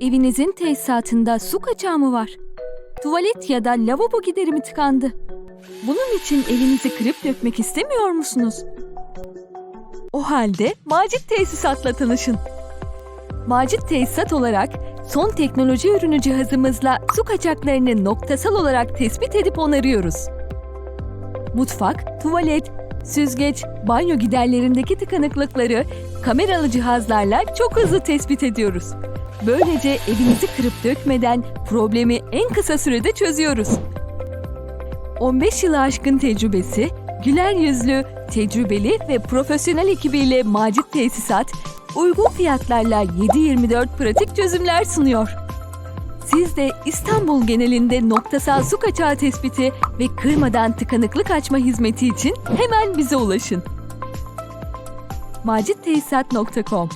Evinizin tesisatında su kaçağı mı var? Tuvalet ya da lavabo gideri mi tıkandı? Bunun için evinizi kırıp dökmek istemiyor musunuz? O halde Macit Tesisat'la tanışın. Macit Tesisat olarak son teknoloji ürünü cihazımızla su kaçaklarını noktasal olarak tespit edip onarıyoruz. Mutfak, tuvalet, süzgeç, banyo giderlerindeki tıkanıklıkları kameralı cihazlarla çok hızlı tespit ediyoruz. Böylece evinizi kırıp dökmeden problemi en kısa sürede çözüyoruz. 15 yılı aşkın tecrübesi, güler yüzlü, tecrübeli ve profesyonel ekibiyle Macit Tesisat, uygun fiyatlarla 7-24 pratik çözümler sunuyor. Siz de İstanbul genelinde noktasal su kaçağı tespiti ve kırmadan tıkanıklık açma hizmeti için hemen bize ulaşın. macittesisat.com